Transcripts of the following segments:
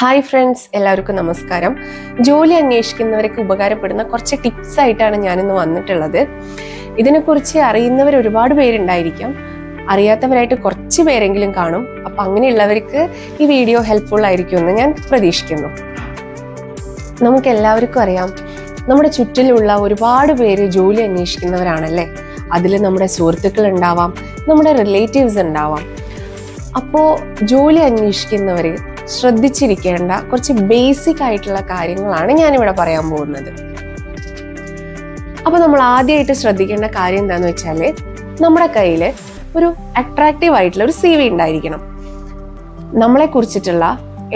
Hi friends എല്ലാവർക്കും നമസ്കാരം. ജോലി അന്വേഷിക്കുന്നവർക്ക് ഉപകാരപ്പെടുന്ന കുറച്ച് ടിപ്സ് ആയിട്ടാണ് ഞാനിന്ന് വന്നിട്ടുള്ളത്. ഇതിനെക്കുറിച്ച് അറിയുന്നവർ ഒരുപാട് പേരുണ്ടായിരിക്കാം. അറിയാത്തവരായിട്ട് കുറച്ച് പേരെങ്കിലും കാണും. അപ്പം അങ്ങനെയുള്ളവർക്ക് ഈ വീഡിയോ ഹെൽപ്ഫുൾ ആയിരിക്കുമെന്ന് ഞാൻ പ്രതീക്ഷിക്കുന്നു. നമുക്ക് എല്ലാവർക്കും അറിയാം നമ്മുടെ ചുറ്റിലുള്ള ഒരുപാട് പേര് ജോലി അന്വേഷിക്കുന്നവരാണല്ലേ? അതിൽ നമ്മുടെ സുഹൃത്തുക്കൾ ഉണ്ടാവാം നമ്മുടെ റിലേറ്റീവ്സ് ഉണ്ടാവാം. അപ്പോൾ ജോലി അന്വേഷിക്കുന്നവർ ശ്രദ്ധിച്ചിരിക്കേണ്ട കുറച്ച് ബേസിക് ആയിട്ടുള്ള കാര്യങ്ങളാണ് ഞാനിവിടെ പറയാൻ പോകുന്നത്. അപ്പോൾ നമ്മൾ ആദ്യമായിട്ട് ശ്രദ്ധിക്കേണ്ട കാര്യം എന്താണെന്ന് വെച്ചാൽ നമ്മുടെ കയ്യിൽ ഒരു അട്രാക്റ്റീവ് ആയിട്ടുള്ള ഒരു സി വി ഉണ്ടായിരിക്കണം. നമ്മളെ കുറിച്ചിട്ടുള്ള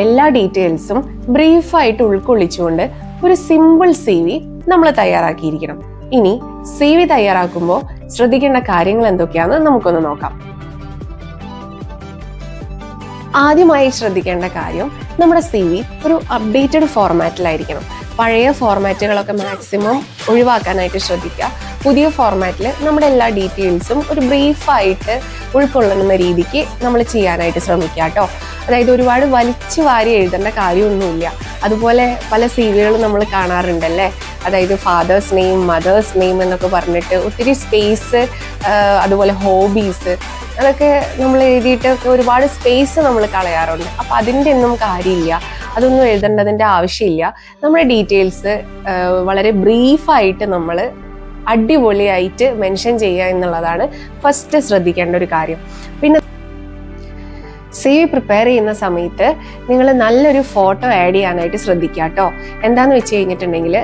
എല്ലാ ഡീറ്റെയിൽസും ബ്രീഫായിട്ട് ഉൾക്കൊള്ളിച്ചുകൊണ്ട് ഒരു സിമ്പിൾ സി വി നമ്മൾ തയ്യാറാക്കിയിരിക്കണം. ഇനി സി വി തയ്യാറാക്കുമ്പോൾ ശ്രദ്ധിക്കേണ്ട കാര്യങ്ങൾ എന്തൊക്കെയാണെന്ന് നമുക്കൊന്ന് നോക്കാം. ആദ്യമായി ശ്രദ്ധിക്കേണ്ട കാര്യം നമ്മുടെ സി വി ഒരു അപ്ഡേറ്റഡ് ഫോർമാറ്റിലായിരിക്കണം പഴയ ഫോർമാറ്റുകളൊക്കെ മാക്സിമം ഒഴിവാക്കാനായിട്ട് ശ്രദ്ധിക്കുക. പുതിയ ഫോർമാറ്റിൽ നമ്മുടെ എല്ലാ ഡീറ്റെയിൽസും ഒരു ബ്രീഫായിട്ട് ഉൾക്കൊള്ളുന്ന രീതിക്ക് നമ്മൾ ചെയ്യാനായിട്ട് ശ്രമിക്കുക കേട്ടോ അതായത് ഒരുപാട് വലിച്ചു വാരി എഴുതേണ്ട കാര്യമൊന്നുമില്ല. അതുപോലെ പല സി വികളും നമ്മൾ കാണാറുണ്ടല്ലേ? അതായത് ഫാദേഴ്സ് നെയിം മദേഴ്സ് നെയിം എന്നൊക്കെ പറഞ്ഞിട്ട് ഒത്തിരി സ്പേസ് അതുപോലെ ഹോബീസ് അതൊക്കെ നമ്മൾ എഴുതിയിട്ട് ഒരുപാട് സ്പേസ് നമ്മൾ കളയാറുണ്ട്. അപ്പം അതിന്റെ ഒന്നും കാര്യമില്ല. അതൊന്നും എഴുതേണ്ടതിന്റെ ആവശ്യമില്ല. നമ്മുടെ ഡീറ്റെയിൽസ് വളരെ ബ്രീഫായിട്ട് നമ്മൾ അടിപൊളിയായിട്ട് മെൻഷൻ ചെയ്യുക എന്നുള്ളതാണ് ഫസ്റ്റ് ശ്രദ്ധിക്കേണ്ട ഒരു കാര്യം. പിന്നെ സി വി പ്രിപ്പയർ ചെയ്യുന്ന സമയത്ത് നിങ്ങൾ നല്ലൊരു ഫോട്ടോ ആഡ് ചെയ്യാനായിട്ട് ശ്രദ്ധിക്കുക കേട്ടോ. എന്താണെന്ന് വെച്ച് കഴിഞ്ഞിട്ടുണ്ടെങ്കിൽ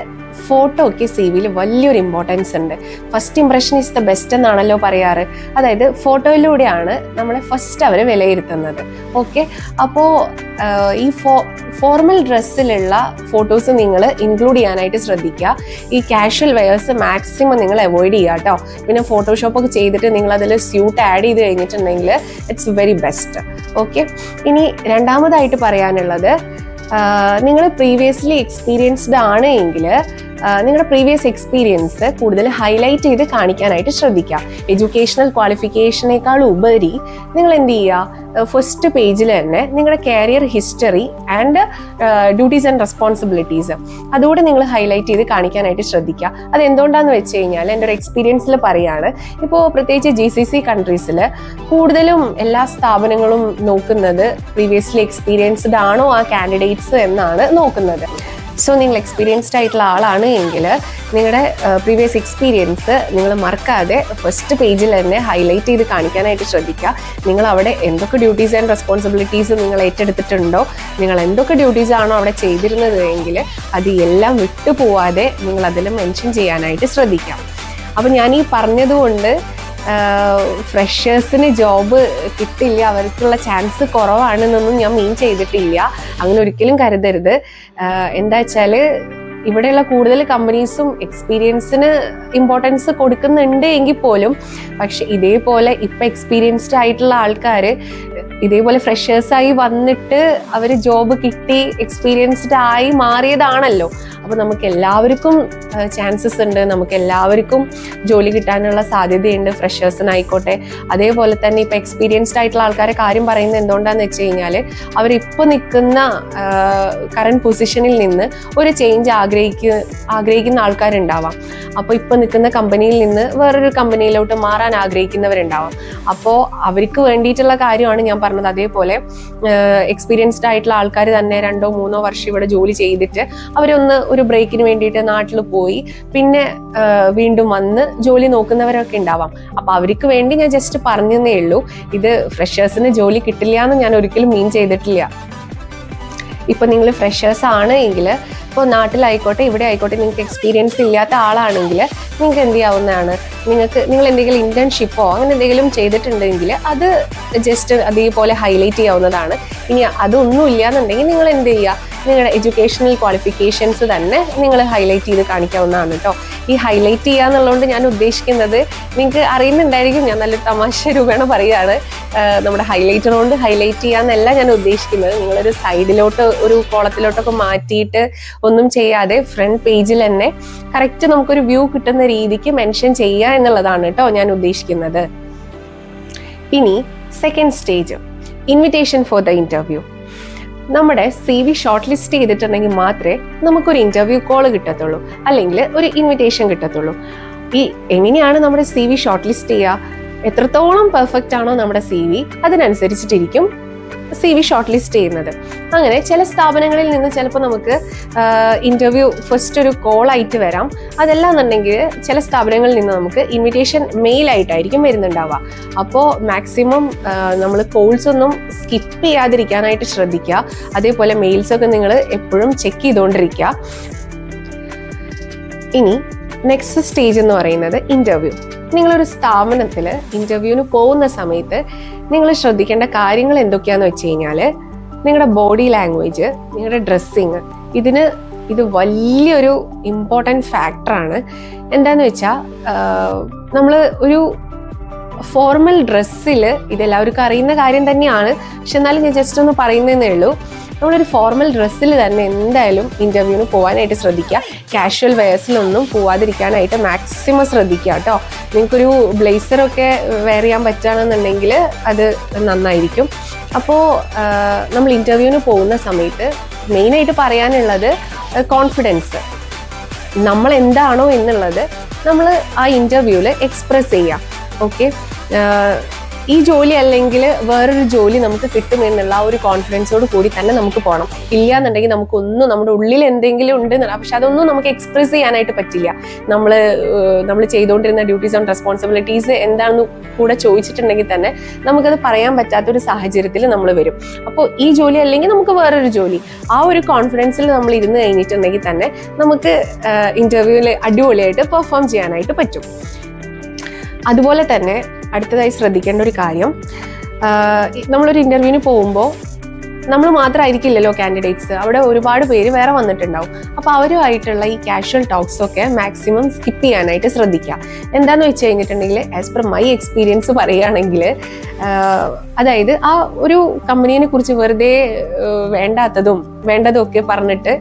ഫോട്ടോയ്ക്ക് സി വിയിൽ വലിയൊരു ഇമ്പോർട്ടൻസ് ഉണ്ട്. First impression is the best എന്നാണല്ലോ പറയാറ്. അതായത് ഫോട്ടോയിലൂടെയാണ് നമ്മളെ ഫസ്റ്റ് അവർ വിലയിരുത്തുന്നത്. ഓക്കെ അപ്പോൾ ഈ ഫോ ഫോർമൽ ഡ്രസ്സിലുള്ള ഫോട്ടോസ് നിങ്ങൾ ഇൻക്ലൂഡ് ചെയ്യാനായിട്ട് ശ്രദ്ധിക്കുക. ഈ കാഷ്വൽ വെയേഴ്സ് മാക്സിമം നിങ്ങൾ അവോയ്ഡ് ചെയ്യുക കേട്ടോ. പിന്നെ ഫോട്ടോഷോപ്പൊക്കെ ചെയ്തിട്ട് നിങ്ങൾ അതിൽ സ്യൂട്ട് ആഡ് ചെയ്ത് കഴിഞ്ഞിട്ടുണ്ടെങ്കിൽ ഇറ്റ്സ് വെരി ബെസ്റ്റ് ഓക്കെ ഇനി രണ്ടാമതായിട്ട് പറയാനുള്ളത് നിങ്ങൾ പ്രീവിയസ്ലി എക്സ്പീരിയൻസ്ഡ് ആണ് എങ്കിൽ നിങ്ങളുടെ പ്രീവിയസ് എക്സ്പീരിയൻസ് കൂടുതൽ ഹൈലൈറ്റ് ചെയ്ത് കാണിക്കാനായിട്ട് ശ്രദ്ധിക്കുക എഡ്യൂക്കേഷണൽ ക്വാളിഫിക്കേഷനേക്കാൾ ഉപരി നിങ്ങൾ എന്ത് ചെയ്യുക? ഫസ്റ്റ് പേജിൽ തന്നെ നിങ്ങളുടെ career history and duties and responsibilities അതുകൂടെ നിങ്ങൾ ഹൈലൈറ്റ് ചെയ്ത് കാണിക്കാനായിട്ട് ശ്രദ്ധിക്കുക. അത് എന്തുകൊണ്ടാന്ന് വെച്ച് കഴിഞ്ഞാൽ എന്റെ ഒരു എക്സ്പീരിയൻസിൽ പറയാണ്. ഇപ്പോൾ പ്രത്യേകിച്ച് ജി സി സി കൺട്രീസിൽ കൂടുതലും എല്ലാ സ്ഥാപനങ്ങളും നോക്കുന്നത് പ്രീവിയസ്ലി എക്സ്പീരിയൻസ്ഡ് ആണോ ആ കാൻഡിഡേറ്റ്സ് എന്നാണ് നോക്കുന്നത്. സോ നിങ്ങൾ എക്സ്പീരിയൻസ്ഡ് ആയിട്ടുള്ള ആളാണ് എങ്കിൽ നിങ്ങളുടെ പ്രീവിയസ് എക്സ്പീരിയൻസ് നിങ്ങൾ മറക്കാതെ ഫസ്റ്റ് പേജിൽ തന്നെ ഹൈലൈറ്റ് ചെയ്ത് കാണിക്കാനായിട്ട് ശ്രദ്ധിക്കുക. നിങ്ങൾ അവിടെ എന്തൊക്കെ ഡ്യൂട്ടീസ് ആൻഡ് റെസ്പോൺസിബിലിറ്റീസ് നിങ്ങൾ ഏറ്റെടുത്തിട്ടുണ്ടോ നിങ്ങൾ എന്തൊക്കെ ഡ്യൂട്ടീസ് ആണോ അവിടെ ചെയ്തിരുന്നത് എങ്കിൽ അത് എല്ലാം വിട്ടുപോവാതെ നിങ്ങൾ അതിൽ മെൻഷൻ ചെയ്യാനായിട്ട് ശ്രദ്ധിക്കാം. അപ്പം ഞാൻ ഈ പറഞ്ഞതുകൊണ്ട് ഫ്രഷേഴ്സിന് ജോബ് കിട്ടില്ല അവർക്കുള്ള ചാൻസ് കുറവാണെന്നൊന്നും ഞാൻ മീൻ ചെയ്തിട്ടില്ല. അങ്ങനെ ഒരിക്കലും കരുതരുത്. എന്താ വെച്ചാൽ ഇവിടെയുള്ള കൂടുതൽ കമ്പനീസും എക്സ്പീരിയൻസിന് ഇമ്പോർട്ടൻസ് കൊടുക്കുന്നുണ്ട് എങ്കിൽ പോലും പക്ഷെ ഇതേപോലെ ഇപ്പം എക്സ്പീരിയൻസ്ഡ് ആയിട്ടുള്ള ആൾക്കാർ ഇതേപോലെ ഫ്രഷേഴ്സായി വന്നിട്ട് അവർ ജോബ് കിട്ടി എക്സ്പീരിയൻസ്ഡ് ആയി മാറിയതാണല്ലോ. അപ്പോൾ നമുക്ക് എല്ലാവർക്കും ചാൻസസ് ഉണ്ട്. നമുക്ക് എല്ലാവർക്കും ജോലി കിട്ടാനുള്ള സാധ്യതയുണ്ട്. ഫ്രഷേഴ്സിനായിക്കോട്ടെ അതേപോലെ തന്നെ ഇപ്പൊ എക്സ്പീരിയൻസ്ഡ് ആയിട്ടുള്ള ആൾക്കാരെ കാര്യം പറയുന്നത് എന്തുകൊണ്ടാന്ന് വെച്ച് കഴിഞ്ഞാൽ അവരിപ്പോൾ നിൽക്കുന്ന കറണ്ട് പൊസിഷനിൽ നിന്ന് ഒരു ചേഞ്ച് ആഗ്രഹിക്കുക ആഗ്രഹിക്കുന്ന ആൾക്കാരുണ്ടാവാം. അപ്പോൾ ഇപ്പോൾ നിൽക്കുന്ന കമ്പനിയിൽ നിന്ന് വേറൊരു കമ്പനിയിലോട്ട് മാറാൻ ആഗ്രഹിക്കുന്നവരുണ്ടാവാം. അപ്പോൾ അവർക്ക് വേണ്ടിയിട്ടുള്ള കാര്യമാണ് ഞാൻ പറഞ്ഞത്. അതേപോലെ എക്സ്പീരിയൻസ്ഡ് ആയിട്ടുള്ള ആൾക്കാർ തന്നെ രണ്ടോ മൂന്നോ വർഷം ഇവിടെ ജോലി ചെയ്തിട്ട് അവരൊന്ന് ഒരു ബ്രേക്കിന് വേണ്ടിയിട്ട് നാട്ടിൽ പോയി. പിന്നെ വീണ്ടും വന്ന് ജോലി നോക്കുന്നവരൊക്കെ ഉണ്ടാവാം. അപ്പൊ അവർക്ക് വേണ്ടി ഞാൻ ജസ്റ്റ് പറഞ്ഞതേ ഉള്ളൂ. ഇത് ഫ്രഷേഴ്സിന് ജോലി കിട്ടില്ല എന്ന് ഞാൻ ഒരിക്കലും മീൻ ചെയ്തിട്ടില്ല. ഇപ്പൊ നിങ്ങൾ ഫ്രഷേഴ്സ് ആണ് എങ്കിൽ ഇപ്പോൾ നാട്ടിലായിക്കോട്ടെ ഇവിടെ ആയിക്കോട്ടെ നിങ്ങൾക്ക് എക്സ്പീരിയൻസ് ഇല്ലാത്ത ആളാണെങ്കിൽ നിങ്ങൾക്ക് എന്ത് ചെയ്യാവുന്നതാണ്? നിങ്ങൾക്ക് നിങ്ങൾ എന്തെങ്കിലും ഇന്റേൺഷിപ്പോ അങ്ങനെ എന്തെങ്കിലും ചെയ്തിട്ടുണ്ടെങ്കിൽ അത് ജസ്റ്റ് അതേപോലെ ഹൈലൈറ്റ് ചെയ്യാവുന്നതാണ്. ഇനി അതൊന്നും ഇല്ല എന്നുണ്ടെങ്കിൽ നിങ്ങൾ എന്ത് ചെയ്യുക? നിങ്ങളുടെ എഡ്യൂക്കേഷണൽ ക്വാളിഫിക്കേഷൻസ് തന്നെ നിങ്ങൾ ഹൈലൈറ്റ് ചെയ്ത് കാണിക്കാവുന്നതാണ് കേട്ടോ ഈ ഹൈലൈറ്റ് ചെയ്യുക എന്നുള്ളതുകൊണ്ട് ഞാൻ ഉദ്ദേശിക്കുന്നത് നിങ്ങൾക്ക് അറിയുന്നുണ്ടായിരിക്കും ഞാൻ നല്ല തമാശ രൂപേണ പറയുകയാണ്. നമ്മുടെ ഹൈലൈറ്റർ കൊണ്ട് ഹൈലൈറ്റ് ചെയ്യാന്നല്ല ഞാൻ ഉദ്ദേശിക്കുന്നത്. നിങ്ങളൊരു സൈഡിലോട്ട് ഒരു കോളത്തിലോട്ടൊക്കെ മാറ്റിയിട്ട് ഒന്നും ചെയ്യാതെ ഫ്രണ്ട് പേജിൽ തന്നെ കറക്റ്റ് നമുക്കൊരു വ്യൂ കിട്ടുന്ന രീതിക്ക് മെൻഷൻ ചെയ്യുക എന്നുള്ളതാണ് കേട്ടോ ഞാൻ ഉദ്ദേശിക്കുന്നത്. ഇനി second stage invitation for the interview നമ്മുടെ സി വി ഷോർട്ട് ലിസ്റ്റ് ചെയ്തിട്ടുണ്ടെങ്കിൽ മാത്രമേ നമുക്കൊരു ഇന്റർവ്യൂ കോൾ കിട്ടത്തുള്ളൂ. അല്ലെങ്കിൽ ഒരു ഇൻവിറ്റേഷൻ കിട്ടത്തുള്ളൂ. ഈ എങ്ങനെയാണ് നമ്മുടെ സി വി ഷോർട്ട് ലിസ്റ്റ് ചെയ്യുക? എത്രത്തോളം പെർഫെക്റ്റ് ആണോ നമ്മുടെ സി വി അതിനനുസരിച്ചിട്ടിരിക്കും. സി വി ഷോർട്ട് ലിസ്റ്റ് ചെയ്യുന്നത്. അങ്ങനെ ചില സ്ഥാപനങ്ങളിൽ നിന്ന് ചിലപ്പോൾ നമുക്ക് ഇന്റർവ്യൂ ഫസ്റ്റ് ഒരു കോൾ ആയിട്ട് വരാം. അതല്ല എന്നുണ്ടെങ്കിൽ ചില സ്ഥാപനങ്ങളിൽ നിന്ന് നമുക്ക് ഇൻവിറ്റേഷൻ മെയിൽ ആയിട്ടായിരിക്കും വരുന്നുണ്ടാവുക. അപ്പോൾ മാക്സിമം നമ്മൾ കോൾസ് ഒന്നും സ്കിപ്പ് ചെയ്യാതിരിക്കാനായിട്ട് ശ്രദ്ധിക്കുക. അതേപോലെ മെയിൽസ് ഒക്കെ നിങ്ങൾ എപ്പോഴും ചെക്ക് ചെയ്തുകൊണ്ടിരിക്കുക ഇനി നെക്സ്റ്റ് സ്റ്റേജ് എന്ന് പറയുന്നത് ഇന്റർവ്യൂ നിങ്ങളൊരു സ്ഥാപനത്തിൽ ഇന്റർവ്യൂവിന് പോകുന്ന സമയത്ത് നിങ്ങൾ ശ്രദ്ധിക്കേണ്ട കാര്യങ്ങൾ എന്തൊക്കെയാന്ന് വെച്ച് കഴിഞ്ഞാൽ നിങ്ങളുടെ ബോഡി ലാംഗ്വേജ് നിങ്ങളുടെ ഡ്രസ്സിങ് ഇതിന് ഇത് വലിയൊരു ഇമ്പോർട്ടന്റ് ഫാക്ടറാണ് എന്താന്ന് വെച്ചാൽ നമ്മൾ ഒരു ഫോർമൽ ഡ്രസ്സിൽ ഇതെല്ലാവർക്കും അറിയുന്ന കാര്യം തന്നെയാണ്. പക്ഷെ എന്നാലും ഞാൻ ജസ്റ്റ് ഒന്ന് പറയുന്നതേ ഉള്ളൂ. നമ്മളൊരു ഫോർമൽ ഡ്രസ്സിൽ തന്നെ എന്തായാലും ഇന്റർവ്യൂവിന് പോകാനായിട്ട് ശ്രദ്ധിക്കുക. കാഷ്വൽ വെയർസിലൊന്നും പോവാതിരിക്കാനായിട്ട് മാക്സിമം ശ്രദ്ധിക്കുക കേട്ടോ. നിങ്ങൾക്കൊരു ബ്ലേസറൊക്കെ വെയർ ചെയ്യാൻ പറ്റുകയാണെന്നുണ്ടെങ്കിൽ അത് നന്നായിരിക്കും. അപ്പോൾ നമ്മൾ ഇന്റർവ്യൂവിന് പോകുന്ന സമയത്ത് മെയിനായിട്ട് പറയാനുള്ളത് കോൺഫിഡൻസ് നമ്മൾ എന്താണോ എന്നുള്ളത് നമ്മൾ ആ ഇന്റർവ്യൂവിൽ എക്സ്പ്രസ് ചെയ്യാം ഓക്കെ ഈ ജോലി അല്ലെങ്കിൽ വേറൊരു ജോലി നമുക്ക് കിട്ടും എന്നുള്ള ആ ഒരു കോൺഫിഡൻസോട് കൂടി തന്നെ നമുക്ക് പോകണം ഇല്ല എന്നുണ്ടെങ്കിൽ നമുക്കൊന്നും നമ്മുടെ ഉള്ളിൽ എന്തെങ്കിലും ഉണ്ട് പക്ഷെ അതൊന്നും നമുക്ക് എക്സ്പ്രസ് ചെയ്യാനായിട്ട് പറ്റില്ല. നമ്മൾ നമ്മൾ ചെയ്തുകൊണ്ടിരുന്ന ഡ്യൂട്ടീസ് ആൻഡ് റെസ്പോൺസിബിലിറ്റീസ് എന്താണെന്ന് കൂടെ ചോദിച്ചിട്ടുണ്ടെങ്കിൽ തന്നെ നമുക്കത് പറയാൻ പറ്റാത്ത ഒരു സാഹചര്യത്തിൽ നമ്മൾ വരും. അപ്പോൾ ഈ ജോലി അല്ലെങ്കിൽ നമുക്ക് വേറൊരു ജോലി ആ ഒരു കോൺഫിഡൻസിൽ നമ്മൾ ഇരുന്ന് കഴിഞ്ഞിട്ടുണ്ടെങ്കിൽ തന്നെ നമുക്ക് ഇന്റർവ്യൂവിൽ അടിപൊളിയായിട്ട് പെർഫോം ചെയ്യാനായിട്ട് പറ്റും. അതുപോലെ തന്നെ അടുത്തതായി ശ്രദ്ധിക്കേണ്ട ഒരു കാര്യം. നമ്മളൊരു ഇന്റർവ്യൂവിന് പോകുമ്പോൾ നമ്മൾ മാത്രമായിരിക്കില്ലല്ലോ കാൻഡിഡേറ്റ്സ് അവിടെ ഒരുപാട് പേര് വേറെ വന്നിട്ടുണ്ടാവും. അപ്പോൾ അവരുമായിട്ടുള്ള ഈ കാഷ്വൽ ടോക്സ് ഒക്കെ മാക്സിമം സ്കിപ്പ് ചെയ്യാനായിട്ട് ശ്രദ്ധിക്കുക. എന്താന്ന് വെച്ച് കഴിഞ്ഞിട്ടുണ്ടെങ്കിൽ ആസ് പെർ മൈ എക്സ്പീരിയൻസ് പറയുകയാണെങ്കിൽ അതായത് ആ ഒരു കമ്പനീനെ കുറിച്ച് വെറുതെ വേണ്ടാത്തതും വേണ്ടതും ഒക്കെ പറഞ്ഞിട്ട്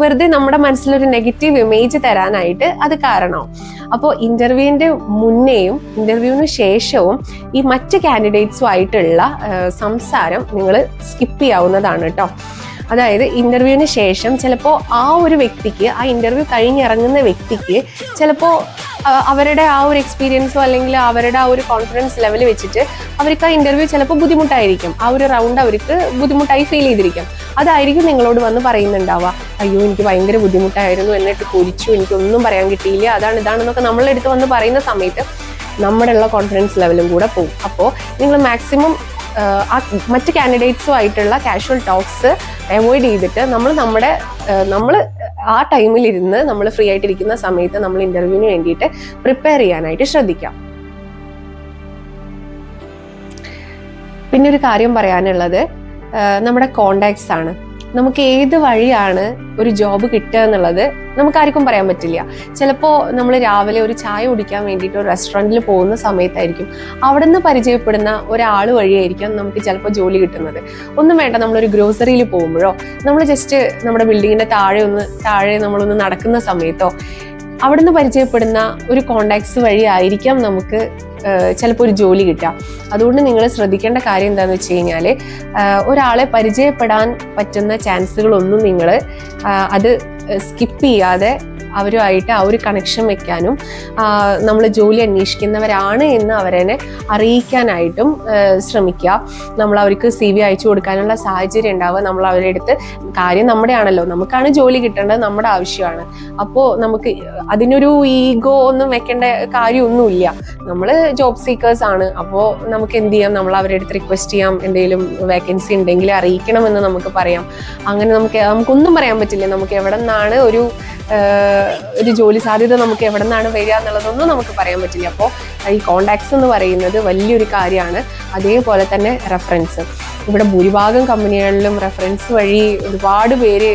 വെറുതെ നമ്മുടെ മനസ്സിലൊരു നെഗറ്റീവ് ഇമേജ് തരാനായിട്ട് അത് കാരണമാവും. അപ്പോൾ ഇന്റർവ്യൂവിന്റെ മുന്നേയും ഇന്റർവ്യൂവിന് ശേഷവും ഈ മറ്റ് കാൻഡിഡേറ്റ്സും ആയിട്ടുള്ള സംസാരം നിങ്ങൾ സ്കിപ്പ് ചെയ്യാവുന്നതാണ് കേട്ടോ അതായത് ഇന്റർവ്യൂവിന് ശേഷം ചിലപ്പോൾ ആ ഒരു വ്യക്തിക്ക് ആ ഇന്റർവ്യൂ കഴിഞ്ഞിറങ്ങുന്ന വ്യക്തിക്ക് ചിലപ്പോൾ അവരുടെ ആ ഒരു എക്സ്പീരിയൻസോ അല്ലെങ്കിൽ അവരുടെ ആ ഒരു കോൺഫിഡൻസ് ലെവൽ വെച്ചിട്ട് അവർക്ക് ആ ഇന്റർവ്യൂ ചിലപ്പോൾ ബുദ്ധിമുട്ടായിരിക്കും. ആ ഒരു റൗണ്ട് അവർക്ക് ബുദ്ധിമുട്ടായി ഫീൽ ചെയ്തിരിക്കും. അതായിരിക്കും നിങ്ങളോട് വന്ന് പറയുന്നുണ്ടാവുക അയ്യോ എനിക്ക് ഭയങ്കര ബുദ്ധിമുട്ടായിരുന്നു എന്നിട്ട് കുരിച്ചു എനിക്കൊന്നും പറയാൻ കിട്ടിയില്ല അതാണ് ഇതാണെന്നൊക്കെ നമ്മളെടുത്ത് വന്ന് പറയുന്ന സമയത്ത് നമ്മുടെ ഉള്ള കോൺഫിഡൻസ് ലെവലും കൂടെ പോകും. അപ്പോൾ നിങ്ങൾ മാക്സിമം ആ മറ്റ് കാൻഡിഡേറ്റ്സും ആയിട്ടുള്ള കാഷ്വൽ ടോക്സ് അവോയ്ഡ് ചെയ്തിട്ട് നമ്മൾ നമ്മുടെ നമ്മൾ ആ ടൈമിൽ ഇരുന്ന് നമ്മൾ ഫ്രീ ആയിട്ടിരിക്കുന്ന സമയത്ത് നമ്മൾ ഇന്റർവ്യൂവിന് വേണ്ടിയിട്ട് പ്രിപ്പയർ ചെയ്യാനായിട്ട് ശ്രദ്ധിക്കാം. പിന്നെ ഒരു കാര്യം പറയാനുള്ളത് നമ്മുടെ കോണ്ടാക്ട്സ് ആണ്. നമുക്ക് ഏത് വഴിയാണ് ഒരു ജോബ് കിട്ടുക എന്നുള്ളത് നമുക്ക് ആർക്കും പറയാൻ പറ്റില്ല. ചിലപ്പോൾ നമ്മൾ രാവിലെ ഒരു ചായ കുടിക്കാൻ വേണ്ടിയിട്ട് ഒരു റെസ്റ്റോറന്റിൽ പോകുന്ന സമയത്തായിരിക്കും. അവിടെ നിന്ന് പരിചയപ്പെടുന്ന ഒരാൾ വഴിയായിരിക്കും നമുക്ക് ചിലപ്പോൾ ജോലി കിട്ടുന്നത്. ഒന്നും വേണ്ട നമ്മളൊരു ഗ്രോസറിയിൽ പോകുമ്പോഴോ നമ്മൾ ജസ്റ്റ് നമ്മുടെ ബിൽഡിങ്ങിന്റെ താഴെ ഒന്ന് താഴെ നമ്മളൊന്ന് നടക്കുന്ന സമയത്തോ അവിടുന്ന് പരിചയപ്പെടുന്ന ഒരു കോണ്ടാക്ട്സ് വഴി ആയിരിക്കാം നമുക്ക് ചിലപ്പോൾ ഒരു ജോലി കിട്ടുക. അതുകൊണ്ട് നിങ്ങൾ ശ്രദ്ധിക്കേണ്ട കാര്യം എന്താണെന്ന് വെച്ച് കഴിഞ്ഞാൽ ഒരാളെ പരിചയപ്പെടാൻ പറ്റുന്ന ചാൻസുകളൊന്നും നിങ്ങൾ അത് സ്കിപ്പ് ചെയ്യാതെ അവരുമായിട്ട് ആ ഒരു കണക്ഷൻ വെക്കാനും നമ്മൾ ജോലി അന്വേഷിക്കുന്നവരാണ് എന്ന് അവരെ അറിയിക്കാനായിട്ടും ശ്രമിക്കുക. നമ്മൾ അവർക്ക് സി വി അയച്ചു കൊടുക്കാനുള്ള സാഹചര്യം ഉണ്ടാവുക. നമ്മൾ അവരുടെ അടുത്ത് കാര്യം നമ്മുടെ ആണല്ലോ നമുക്കാണ് ജോലി കിട്ടേണ്ടത് നമ്മുടെ ആവശ്യമാണ്. അപ്പോൾ നമുക്ക് അതിനൊരു ഈഗോ ഒന്നും വെക്കേണ്ട കാര്യമൊന്നുമില്ല. നമ്മൾ ജോബ് സീക്കേഴ്സ് ആണ്. അപ്പോൾ നമുക്ക് എന്ത് ചെയ്യാം? നമ്മൾ അവരുടെ അടുത്ത് റിക്വസ്റ്റ് ചെയ്യാം. എന്തെങ്കിലും വേക്കൻസി ഉണ്ടെങ്കിൽ അറിയിക്കണമെന്ന് നമുക്ക് പറയാം. അങ്ങനെ നമുക്ക് നമുക്കൊന്നും പറയാൻ പറ്റില്ല. നമുക്ക് എവിടെ നിന്നാണ് ഒരു ഒരു ജോലി സാധ്യത നമുക്ക് എവിടെ നിന്നാണ് വരിക എന്നുള്ളതൊന്നും നമുക്ക് പറയാൻ പറ്റില്ല. അപ്പോൾ ഈ കോണ്ടാക്ട്സ് എന്ന് പറയുന്നത് വലിയൊരു കാര്യമാണ്. അതേപോലെ തന്നെ റെഫറൻസ് ഇവിടെ ഭൂരിഭാഗം കമ്പനികളിലും റെഫറൻസ് വഴി ഒരുപാട് പേര്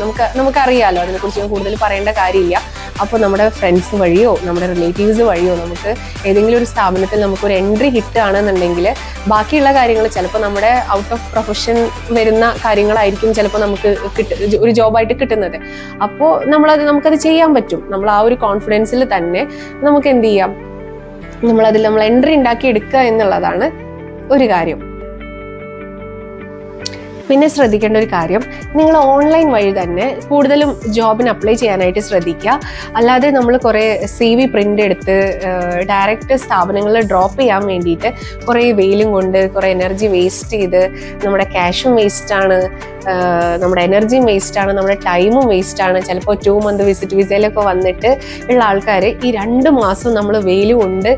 നമുക്ക് നമുക്കറിയാമല്ലോ അതിനെക്കുറിച്ച് കൂടുതൽ പറയേണ്ട കാര്യമില്ല. അപ്പോൾ നമ്മുടെ ഫ്രണ്ട്സ് വഴിയോ നമ്മുടെ റിലേറ്റീവ്സ് വഴിയോ നമുക്ക് ഏതെങ്കിലും ഒരു സ്ഥാപനത്തിൽ നമുക്കൊരു എൻട്രി കിട്ടുകയാണെന്നുണ്ടെങ്കിൽ ബാക്കിയുള്ള കാര്യങ്ങൾ ചിലപ്പോൾ നമ്മുടെ ഔട്ട് ഓഫ് പ്രൊഫഷൻ വരുന്ന കാര്യങ്ങളായിരിക്കും ചിലപ്പോൾ നമുക്ക് കിട്ട ഒരു ജോബായിട്ട് കിട്ടുന്നത്. അപ്പോൾ നമ്മളത് നമുക്കത് ചെയ്യാൻ പറ്റും. നമ്മൾ ആ ഒരു കോൺഫിഡൻസിൽ തന്നെ നമുക്ക് എന്ത് ചെയ്യാം? നമ്മളതിൽ നമ്മൾ എൻട്രി ഉണ്ടാക്കി എടുക്കുക എന്നുള്ളതാണ് ഒരു കാര്യം. പിന്നെ ശ്രദ്ധിക്കേണ്ട ഒരു കാര്യം നിങ്ങൾ ഓൺലൈൻ വഴി തന്നെ കൂടുതലും ജോബിന് അപ്ലൈ ചെയ്യാനായിട്ട് ശ്രദ്ധിക്കുക. അല്ലാതെ നമ്മൾ കുറേ സി വി പ്രിന്റ് എടുത്ത് ഡയറക്റ്റ് സ്ഥാപനങ്ങളിൽ ഡ്രോപ്പ് ചെയ്യാൻ വേണ്ടിയിട്ട് കുറേ വെയിലും കൊണ്ട് കുറേ എനർജി വേസ്റ്റ് ചെയ്ത് നമ്മുടെ ക്യാഷും വേസ്റ്റാണ് നമ്മുടെ എനർജിയും വേസ്റ്റാണ് നമ്മുടെ ടൈമും വേസ്റ്റാണ് ചിലപ്പോൾ ടു മന്ത് വിസിറ്റ് വിസയിലൊക്കെ വന്നിട്ട് ഉള്ള ആൾക്കാർ ഈ രണ്ട് മാസം നമ്മൾ വെയിലും കൊണ്ട്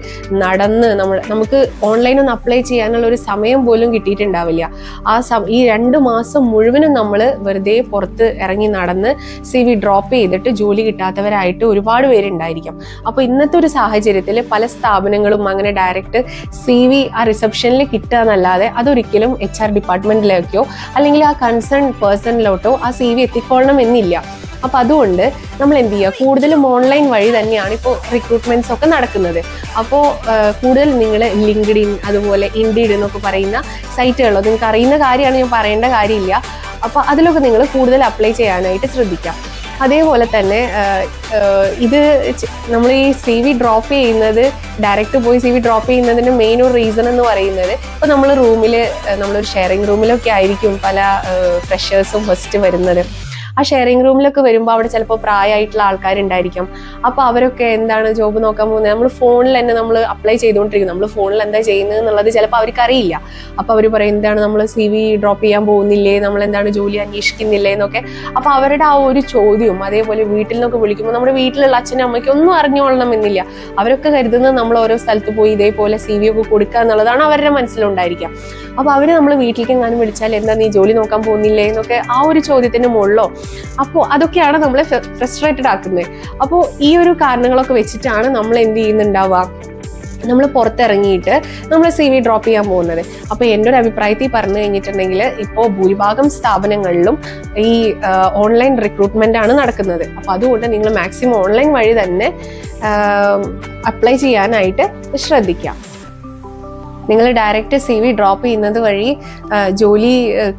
നടന്ന് നമ്മൾ നമുക്ക് ഓൺലൈൻ ഒന്ന് അപ്ലൈ ചെയ്യാനുള്ള ഒരു സമയം പോലും കിട്ടിയിട്ടുണ്ടാവില്ല. ആ ഈ രണ്ട് മാസം മുഴുവനും നമ്മൾ വെറുതെ പുറത്ത് ഇറങ്ങി നടന്ന് സി വി ഡ്രോപ്പ് ചെയ്തിട്ട് ജോലി കിട്ടാത്തവരായിട്ട് ഒരുപാട് പേരുണ്ടായിരിക്കും. അപ്പോൾ ഇന്നത്തെ ഒരു സാഹചര്യത്തിൽ പല സ്ഥാപനങ്ങളും അങ്ങനെ ഡയറക്റ്റ് സി വി ആ റിസപ്ഷനിൽ കിട്ടുക എന്നല്ലാതെ അതൊരിക്കലും എച്ച് ആർ ഡിപ്പാർട്ട്മെന്റിലേക്കോ അല്ലെങ്കിൽ ആ കൺസേൺ പേഴ്സണിലോട്ടോ ആ സി വി എത്തിക്കൊള്ളണം എന്നില്ല. അപ്പൊ അതുകൊണ്ട് നമ്മൾ എന്ത് ചെയ്യുക? കൂടുതലും ഓൺലൈൻ വഴി തന്നെയാണ് ഇപ്പോൾ റിക്രൂട്ട്മെന്റ്സ് ഒക്കെ നടക്കുന്നത്. അപ്പോൾ കൂടുതൽ നിങ്ങൾ ലിങ്ക്ഡിൻ അതുപോലെ ഇൻഡീഡ് എന്നൊക്കെ പറയുന്ന സൈറ്റുകളോ നിങ്ങൾക്ക് അറിയുന്ന കാര്യമാണ് ഞാൻ പറയേണ്ട കാര്യമില്ല. അപ്പോൾ അതിലൊക്കെ നിങ്ങൾ കൂടുതൽ അപ്ലൈ ചെയ്യാനായിട്ട് ശ്രദ്ധിക്കാം. അതേപോലെ തന്നെ ഇത് നമ്മൾ ഈ സി വി ഡ്രോപ്പ് ചെയ്യുന്നത് ഡയറക്റ്റ് പോയി സി വി ഡ്രോപ്പ് ചെയ്യുന്നതിന് മെയിൻ ഒരു റീസൺ എന്ന് പറയുന്നത് ഇപ്പോൾ നമ്മൾ റൂമിൽ നമ്മളൊരു ഷെയറിങ് റൂമിലൊക്കെ ആയിരിക്കും പല ഫ്രഷേഴ്സും ഫസ്റ്റ് വരുന്നത്. ആ ഷെയറിംഗ് റൂമിലൊക്കെ വരുമ്പോൾ അവിടെ ചിലപ്പോൾ പ്രായമായിട്ടുള്ള ആൾക്കാരുണ്ടായിരിക്കും. അപ്പോൾ അവരൊക്കെ എന്താണ് ജോബ് നോക്കാൻ പോകുന്നത് നമ്മൾ ഫോണിൽ തന്നെ നമ്മൾ അപ്ലൈ ചെയ്തുകൊണ്ടിരിക്കും നമ്മൾ ഫോണിൽ എന്താ ചെയ്യുന്നത് എന്നുള്ളത് ചിലപ്പോൾ അവർക്ക് അറിയില്ല അപ്പോൾ അവർ പറയും എന്താണ് നമ്മൾ സി വി ഡ്രോപ്പ് ചെയ്യാൻ പോകുന്നില്ലേ? നമ്മൾ എന്താണ് ജോലി അന്വേഷിക്കുന്നില്ലേ? എന്നൊക്കെ. അപ്പോൾ അവരുടെ ആ ഒരു ചോദ്യവും അതേപോലെ വീട്ടിൽ നിന്നൊക്കെ വിളിക്കുമ്പോൾ നമ്മുടെ വീട്ടിലുള്ള അച്ഛനും അമ്മയ്ക്കും ഒന്നും അറിഞ്ഞോളണം എന്നില്ല. അവരൊക്കെ കരുതുന്നത് നമ്മൾ ഓരോ സ്ഥലത്ത് പോയി ഇതേപോലെ സി വി ഒക്കെ കൊടുക്കുക എന്നുള്ളതാണ് അവരുടെ മനസ്സിലുണ്ടായിരിക്കുക അപ്പോൾ അവർ നമ്മൾ വീട്ടിലേക്ക് എങ്ങാനും വിളിച്ചാൽ എന്താ നീ ജോലി നോക്കാൻ പോകുന്നില്ലേ? എന്നൊക്കെ ആ ഒരു ചോദ്യത്തിന് മുകളിലോ അപ്പോൾ അതൊക്കെയാണ് നമ്മളെ ഫ്രസ്ട്രേറ്റഡ് ആക്കുന്നത് അപ്പോൾ ഈ ഒരു കാരണങ്ങളൊക്കെ വെച്ചിട്ടാണ് നമ്മൾ എന്ത് ചെയ്യുന്നുണ്ടാവുക? നമ്മൾ പുറത്തിറങ്ങിയിട്ട് നമ്മൾ സി വി ഡ്രോപ്പ് ചെയ്യാൻ പോകുന്നത്. അപ്പോൾ എന്റെ ഒരു അഭിപ്രായത്തിൽ പറഞ്ഞു കഴിഞ്ഞിട്ടുണ്ടെങ്കിൽ ഇപ്പോൾ ഭൂരിഭാഗം സ്ഥാപനങ്ങളിലും ഈ ഓൺലൈൻ റിക്രൂട്ട്മെന്റ് ആണ് നടക്കുന്നത്. അപ്പോൾ അതുകൊണ്ട് നിങ്ങൾ മാക്സിമം ഓൺലൈൻ വഴി തന്നെ അപ്ലൈ ചെയ്യാനായിട്ട് ശ്രദ്ധിക്കാം നിങ്ങൾ ഡയറക്റ്റ് സി വി ഡ്രോപ്പ് ചെയ്യുന്നത് വഴി ജോലി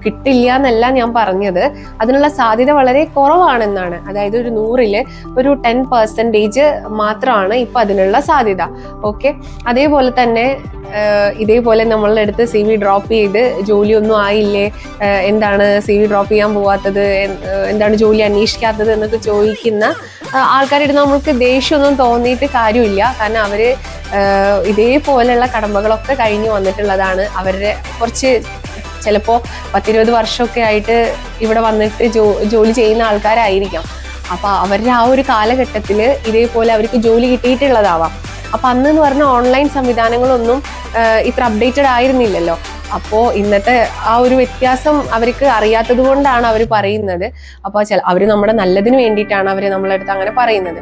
കിട്ടില്ല എന്നല്ല ഞാൻ പറഞ്ഞത്. അതിനുള്ള സാധ്യത വളരെ കുറവാണെന്നാണ്. അതായത് ഒരു നൂറിൽ ഒരു ടെൻ പെർസെന്റേജ് മാത്രമാണ് ഇപ്പം അതിനുള്ള സാധ്യത. ഓക്കെ? അതേപോലെ തന്നെ ഇതേപോലെ നമ്മളുടെ അടുത്ത് സി വി ഡ്രോപ്പ് ചെയ്ത് ജോലിയൊന്നും ആയില്ലേ? എന്താണ് സി വി ഡ്രോപ്പ് ചെയ്യാൻ പോവാത്തത്? എന്താണ് ജോലി അന്വേഷിക്കാത്തത് എന്നൊക്കെ ചോദിക്കുന്ന ആ, ആൾക്കാരുടെ നമുക്ക് ദേഷ്യമൊന്നും തോന്നിയിട്ട് കാര്യമില്ല. കാരണം അവർ ഇതേപോലെയുള്ള കടമ്പകളൊക്കെ കഴിഞ്ഞു വന്നിട്ടുള്ളതാണ്. അവരുടെ കുറച്ച് ചിലപ്പോൾ പത്തിരുപത് വർഷമൊക്കെ ആയിട്ട് ഇവിടെ വന്നിട്ട് ജോ ജോലി ചെയ്യുന്ന ആൾക്കാരായിരിക്കാം. അപ്പോൾ അവരുടെ ആ ഒരു കാലഘട്ടത്തിൽ ഇതേപോലെ അവർക്ക് ജോലി കിട്ടിയിട്ടുള്ളതാവാം. അപ്പം അന്ന് എന്ന് പറഞ്ഞ ഓൺലൈൻ സംവിധാനങ്ങളൊന്നും ഇത്ര അപ്ഡേറ്റഡ് ആയിരുന്നില്ലല്ലോ. അപ്പോൾ ഇന്നത്തെ ആ ഒരു വ്യത്യാസം അവർക്ക് അറിയാത്തത് കൊണ്ടാണ് അവർ പറയുന്നത്. അപ്പോൾ അവർ നമ്മുടെ നല്ലതിന് വേണ്ടിയിട്ടാണ് അവർ നമ്മളടുത്ത് അങ്ങനെ പറയുന്നത്.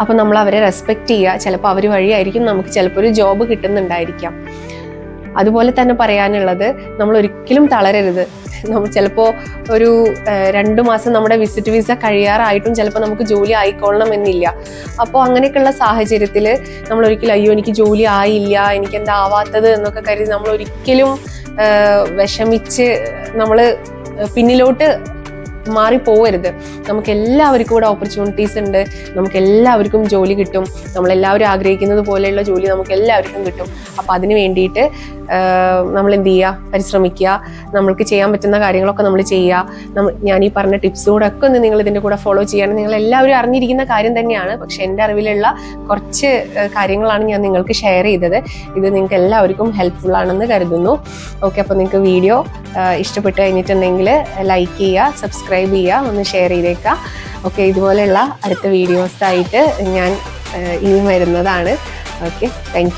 അപ്പോൾ നമ്മൾ അവരെ റെസ്പെക്റ്റ് ചെയ്യുക ചിലപ്പോൾ അവർ വഴിയായിരിക്കും നമുക്ക് ചിലപ്പോൾ ഒരു ജോബ് കിട്ടുന്നുണ്ടായിരിക്കാം. അതുപോലെ തന്നെ പറയാനുള്ളത് നമ്മൾ ഒരിക്കലും തളരരുത്. നമ്മൾ ചിലപ്പോൾ ഒരു രണ്ടു മാസം നമ്മുടെ വിസിറ്റ് വിസ കഴിയാറായിട്ടും ചിലപ്പോൾ നമുക്ക് ജോലി ആയിക്കൊള്ളണം എന്നില്ല. അപ്പോൾ അങ്ങനെയൊക്കെയുള്ള സാഹചര്യത്തിൽ നമ്മൾ ഒരിക്കലും അയ്യോ എനിക്ക് ജോലി ആയില്ല എനിക്ക് എന്താ ആവാത്തത് എന്നൊക്കെ കരുതി നമ്മൾ ഒരിക്കലും വിഷമിച്ച് നമ്മൾ പിന്നിലോട്ട് മാറി പോവരുത് നമുക്ക് എല്ലാവർക്കും ഇവിടെ ഓപ്പർച്യൂണിറ്റീസ് ഉണ്ട്. നമുക്ക് എല്ലാവർക്കും ജോലി കിട്ടും. നമ്മളെല്ലാവരും ആഗ്രഹിക്കുന്നത് പോലെയുള്ള ജോലി നമുക്ക് എല്ലാവർക്കും കിട്ടും. അപ്പം അതിന് വേണ്ടിയിട്ട് നമ്മൾ എന്ത് ചെയ്യുക പരിശ്രമിക്കുക. നമ്മൾക്ക് ചെയ്യാൻ പറ്റുന്ന കാര്യങ്ങളൊക്കെ നമ്മൾ ചെയ്യുക. ഞാൻ ഈ പറഞ്ഞ ടിപ്സും കൂടെ ഒക്കെ ഒന്ന് നിങ്ങൾ ഇതിന്റെ കൂടെ ഫോളോ ചെയ്യണം നിങ്ങൾ എല്ലാവരും അറിഞ്ഞിരിക്കുന്ന കാര്യം തന്നെയാണ്. പക്ഷെ എന്റെ അറിവിലുള്ള കുറച്ച് കാര്യങ്ങളാണ് ഞാൻ നിങ്ങൾക്ക് ഷെയർ ചെയ്തത്. ഇത് നിങ്ങൾക്ക് എല്ലാവർക്കും ഹെൽപ്ഫുൾ ആണെന്ന് കരുതുന്നു. ഓക്കെ അപ്പോൾ നിങ്ങൾക്ക് വീഡിയോ ഇഷ്ടപ്പെട്ട് കഴിഞ്ഞിട്ടുണ്ടെങ്കിൽ ലൈക്ക് ചെയ്യുക സബ്സ്ക്രൈബ് ചെയ്യുക ഒന്ന് ഷെയർ ചെയ്തേക്കുക. ഓക്കെ ഇതുപോലെയുള്ള അടുത്ത വീഡിയോസായിട്ട് ഞാൻ ഇനി വരുന്നതാണ്. Okay thank